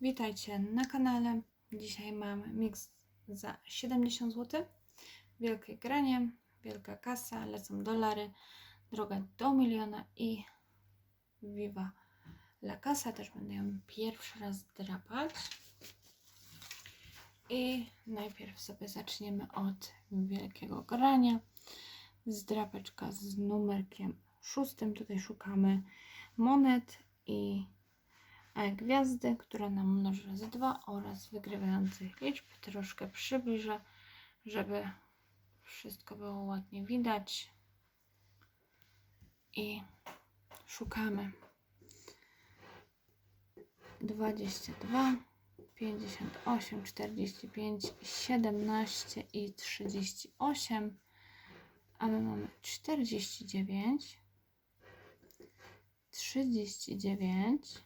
Witajcie na kanale. Dzisiaj mam miks za 70 zł. Wielkie granie, wielka kasa, lecą dolary, droga do miliona i Viva la Casa. Też będę ją pierwszy raz drapać. I najpierw sobie zaczniemy od wielkiego grania. Zdrapeczka z numerkiem szóstym. Tutaj szukamy monet i gwiazdy, która nam mnoży razy dwa oraz wygrywających liczb. Troszkę przybliżę, żeby wszystko było ładnie widać. I szukamy 22, 58, 45, 17 i 38. A my mamy 49, 39,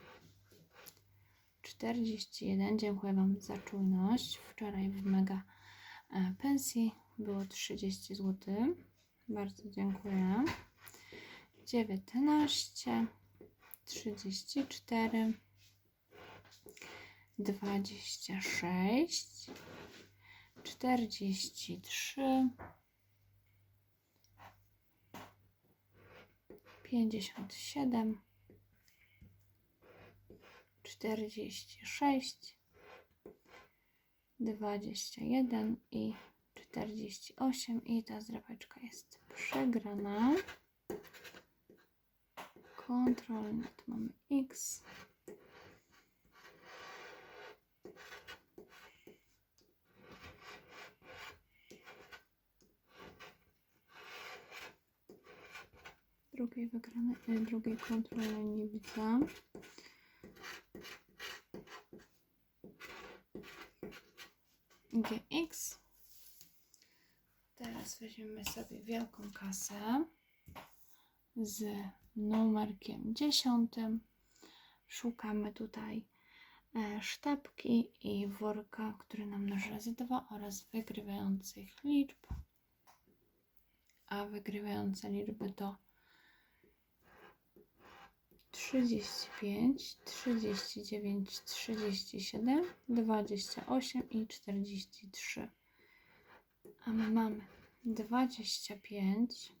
41. Dziękuję Wam za czujność. Wczoraj w mega e, pensji było 30 zł. Bardzo dziękuję. 19, 34, 26, 43, 57, 46, 21 i 48 i ta zdrapeczka jest przegrana. Kontrol, tu mamy X. Drugiej wygranej, e, drugiej kontroli nie widzę. GX. Teraz weźmiemy sobie wielką kasę z numerkiem 10. Szukamy tutaj e, sztabki i worka, który nam mnoży razy 2 oraz wygrywających liczb. A wygrywające liczby to 35, 39, 37, 28 i 43. A my mamy 25,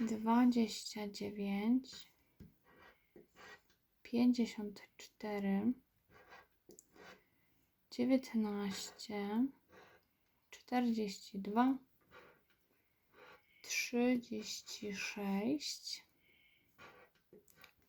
29, 54, 19, 42, 36,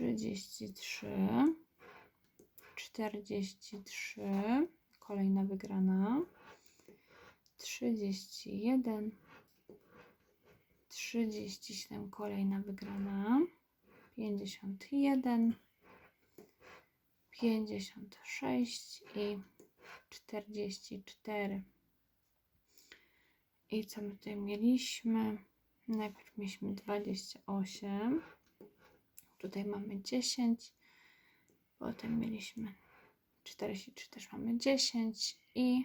33, 43, kolejna wygrana, 31, 37, kolejna wygrana, 51, 56 i 44. I co my tutaj mieliśmy? Najpierw mieliśmy 28. Tutaj mamy 10. Potem mieliśmy 43, też mamy 10 i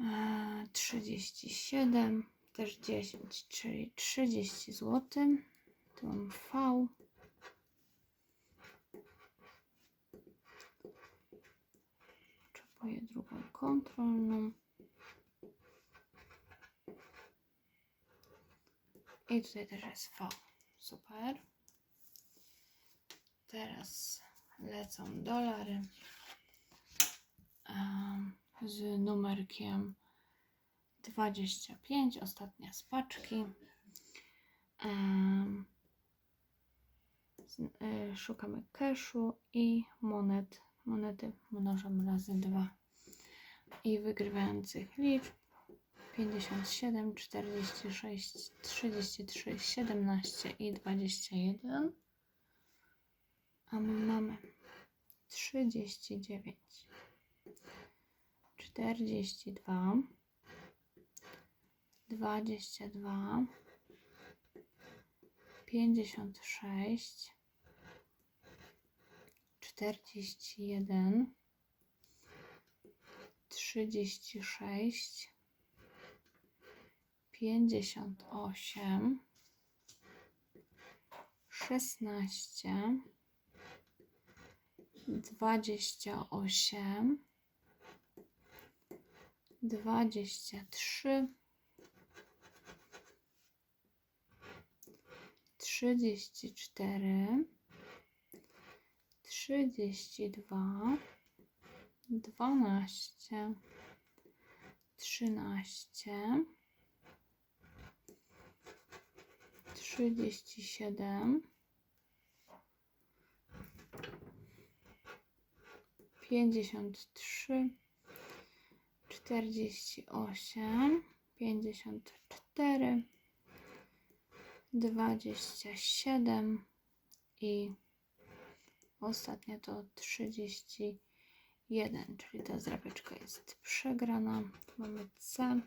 e, 37, też 10, czyli 30 zł. Tu mam V. Potrzebuję drugą kontrolną. I tutaj też jest V. Super. Teraz lecą dolary z numerkiem 25, ostatnia z paczki. Y, szukamy cashu i monet. Monety mnożą razy 2 i wygrywających liczb 57, 46, 33, 17 i 21. A my mamy 39, 42, 22, 56, 41, 36, 58, 16, 28, 23, 34, 32, 12, 13, 37, 53, 48, 54, 27 i ostatnia to 31, czyli ta zrapeczka jest przegrana. Mamy C.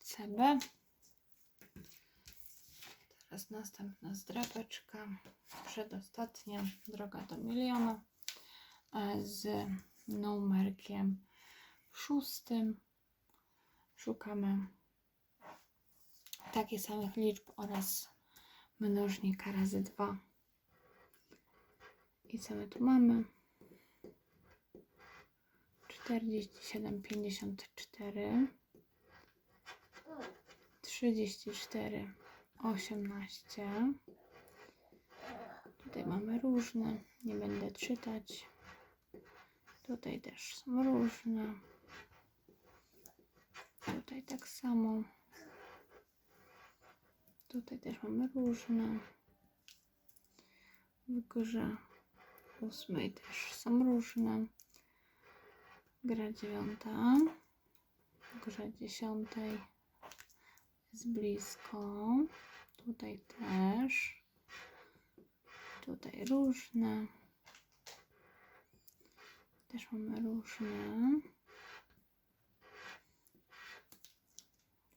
CB. Teraz następna zdrapeczka, przedostatnia, droga do miliona e, z numerkiem szóstym. Szukamy takich samych liczb oraz mnożnika razy 2. I co my tu mamy? 47, 54, 34, 18. Tutaj mamy różne, nie będę czytać. Tutaj też są różne. Tutaj tak samo. Tutaj też mamy różne. W grze ósmej też są różne. Gra dziewiąta. W grze dziesiątej jest blisko. Tutaj też. Tutaj różne. Też mamy różne.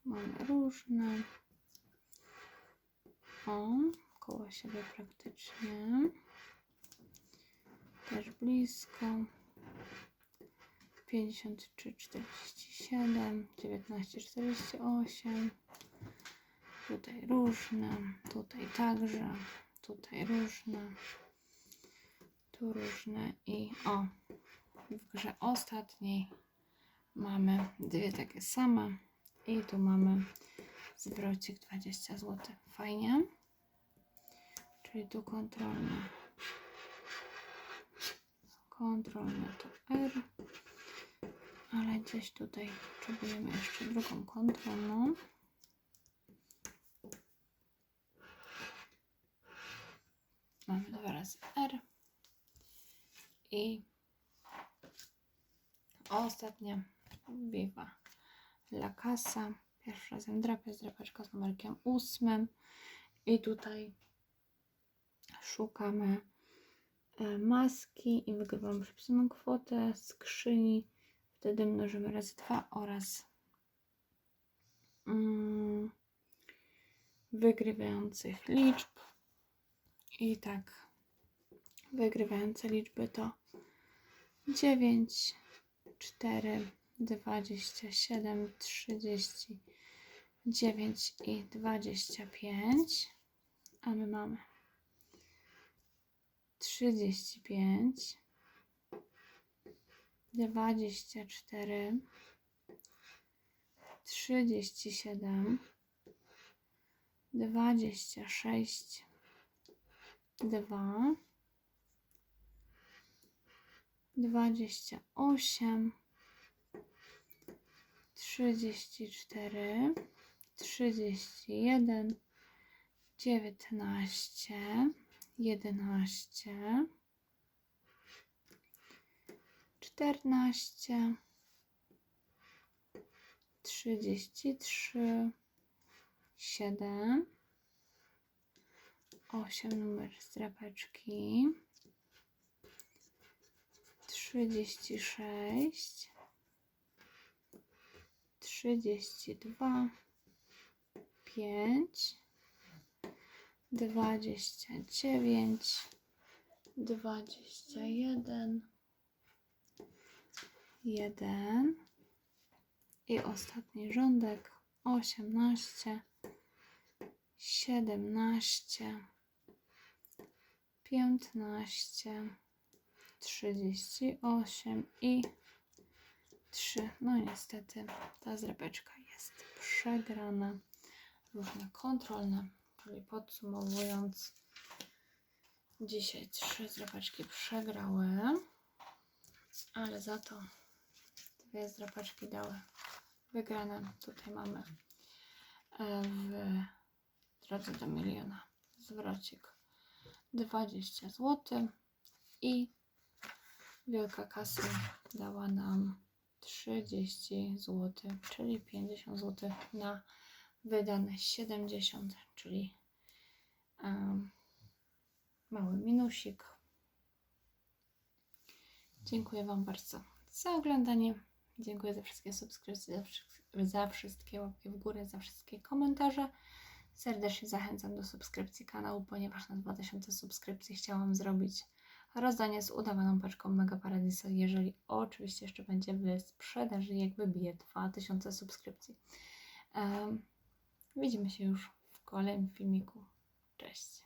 Mamy różne. O, koło siebie praktycznie. Też blisko. 53, 47, 19, 48. Tutaj różne, tutaj także, tutaj różne, tu różne i o, w grze ostatniej mamy dwie takie same i tu mamy zwrocik 20 zł. Fajnie. Czyli tu kontrolne. Kontrolne to R. Ale gdzieś tutaj potrzebujemy jeszcze drugą kontrolną. Mamy dwa razy R. I ostatnia Viva La Casa. Pierwszy razem drapie z drapaczka z numerkiem ósmym. I tutaj szukamy e, maski i wygrywamy przepisaną kwotę skrzyni. Wtedy mnożymy razy dwa oraz mm, wygrywających liczb. I tak, wygrywające liczby to 9, 4, 27, 39 i 25. A my mamy 35, 24, 37, dwadzieścia sześć, dwa, dwadzieścia osiem, trzydzieści cztery, trzydzieści jeden, dziewiętnaście, jedenaście, czternaście, trzydzieści trzy, siedem, osiem numer strapeczki, trzydzieści sześć, trzydzieści dwa, pięć, dwadzieścia dziewięć, dwadzieścia jeden, jeden. I ostatni rządek osiemnaście, siedemnaście, piętnaście, trzydzieści osiem i trzy. No niestety ta zrepeczka jest przegrana. Różne kontrolne, czyli podsumowując, dzisiaj trzy zrepeczki przegrały, ale za to dwie zrepeczki dały wygrane. Tutaj mamy e, w drodze do miliona zwrocik 20 zł i wielka kasa dała nam 30 zł, czyli 50 zł na wydane 70, czyli em, mały minusik. Dziękuję Wam bardzo za oglądanie. Dziękuję za wszystkie subskrypcje, za, za wszystkie łapki w górę, za wszystkie komentarze. Serdecznie zachęcam do subskrypcji kanału, ponieważ na 2000 subskrypcji chciałam zrobić rozdanie z udawaną paczką Mega Paradiso, jeżeli oczywiście jeszcze będzie w sprzedaży, jak wybije 2000 subskrypcji. Em, widzimy się już w kolejnym filmiku. Cześć!